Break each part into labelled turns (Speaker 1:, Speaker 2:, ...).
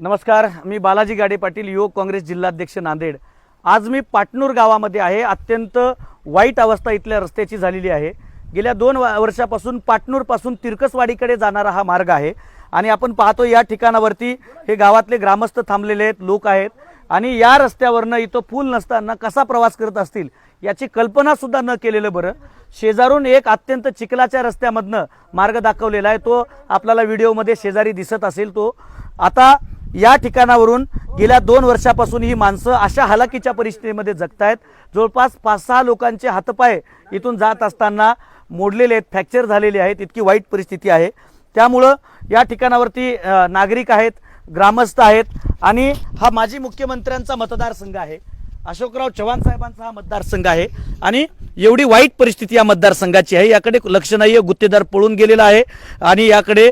Speaker 1: नमस्कार मी बालाजी गाडे पाटील युवक काँग्रेस जिल्हाध्यक्ष नांदेड. आज मी पाटणूर गावामध्ये आहे. अत्यंत वाईट अवस्था इथल्या रस्त्याची झालेली आहे. गेल्या दोन वर्षापासून पाटणूरपासून तिरकसवाडीकडे जाणारा हा मार्ग आहे आणि आपण पाहतो या ठिकाणावरती हे गावातले ग्रामस्थ थांबलेले आहेत लोक आहेत आणि या रस्त्यावरनं इथं पूल नसताना कसा प्रवास करत असतील याची कल्पनासुद्धा न केलेलं बरं. शेजारून एक अत्यंत चिखलाच्या रस्त्यामधनं मार्ग दाखवलेला आहे. तो आपल्याला व्हिडिओमध्ये शेजारी दिसत असेल तो. आता या ठिकाणावरून गेल्या दोन वर्षापासून ही माणसं अशा हलाकीच्या परिस्थितीमध्ये जगतायत. जवळपास पाच सहा लोकांचे हातपाय इथून जात असताना मोडलेले आहेत फ्रॅक्चर झालेले आहेत इतकी वाईट परिस्थिती आहे. त्यामुळं या ठिकाणावरती नागरिक आहेत ग्रामस्थ आहेत आणि हा माजी मुख्यमंत्र्यांचा मतदारसंघ आहे. अशोकराव चव्हाण साहेबांचा हा मतदारसंघ आहे. आणि एवढी वाईट परिस्थिती या मतदारसंघाची आहे. याकडे लक्ष नाही आहे. गुत्तेदार पळून गेलेला आहे. आणि याकडे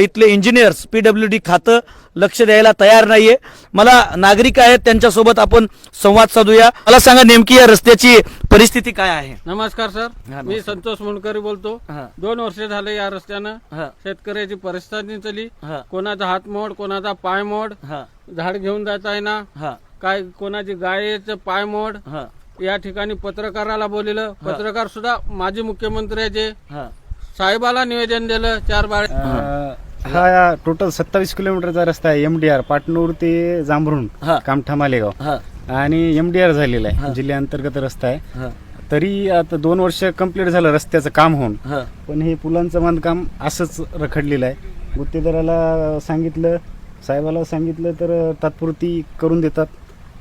Speaker 1: इथले इंजिनियर्स पी डब्ल्यू डी खातं लक्ष द्यायला तयार नाही आहे मला नागरिक आहेत. त्यांच्यासोबत आपण संवाद साधूया. मला सांगा नेमकी या रस्त्याची परिस्थिती काय आहे?
Speaker 2: नमस्कार सर. मी. संतोष मुंडकरी बोलतो. दोन वर्ष झाले या रस्त्यानं. शेतकऱ्याची परिस्थिती चली. कोणाचा हात मोड कोणाचा पाय मोड
Speaker 1: हा.
Speaker 2: झाड घेऊन जाता येईना
Speaker 1: हा.
Speaker 2: काय कोणाची गायचं पाय मोड
Speaker 1: हा.
Speaker 2: या ठिकाणी पत्रकाराला बोलिलं पत्रकार सुद्धा माजी मुख्यमंत्र्याचे
Speaker 1: हा.
Speaker 2: साहेबाला निवेदन दिलं चार बाळे
Speaker 3: हा. टोटल सत्तावीस किलोमीटरचा रस्ता आहे एमडीआर पाटणूर ते जांभरुण
Speaker 1: हा.
Speaker 3: कामठा मालेगाव.
Speaker 1: हा.
Speaker 3: आणि एमडीआर झालेला आहे जिल्ह्याअंतर्गत रस्ता आहे.
Speaker 1: हा.
Speaker 3: तरी आता दोन वर्ष कंप्लीट झालं रस्त्याचं काम होऊन.
Speaker 1: हा.
Speaker 3: पण हे पुलांचं बांधकाम असंच रखडलेलं आहे. गुत्तेदाराला सांगितलं साहेबाला सांगितलं तर तात्पुरती करून देतात.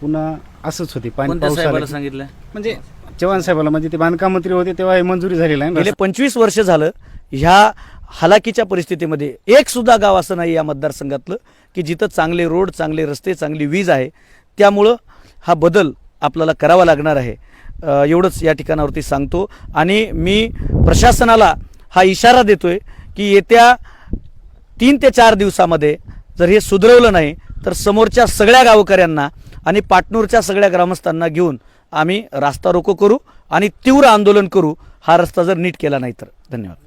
Speaker 3: पुन्हा असंच होती. पाणी
Speaker 1: कोणत्या साहेबाला
Speaker 3: की-
Speaker 1: सांगितलं?
Speaker 3: म्हणजे चव्हाण साहेबाला म्हणजे ते बांधकाम मंत्री होते तेव्हा हे मंजुरी झालेलं आहे ना
Speaker 1: गेले पंचवीस वर्ष झालं ह्या हलाकीच्या परिस्थितीमध्ये एक सुद्धा गाव असं नाही या मतदारसंघातलं की जिथं चांगले रोड चांगले रस्ते चांगली वीज आहे. त्यामुळं हा बदल आपल्याला करावा लागणार आहे. अ, एवढंच या ठिकाणावरती सांगतो. आणि मी प्रशासनाला हा इशारा देतोय की येत्या तीन ते चार दिवसामध्ये जर हे सुधरवलं नाही तर समोरच्या सगळ्या गावकऱ्यांना आणि पाटणूरच्या सगळ्या ग्रामस्थांना घेऊन आम्ही रास्ता रोको करू आणि तीव्र आंदोलन करू. हा रस्ता जर नीट केला नाही तर. धन्यवाद.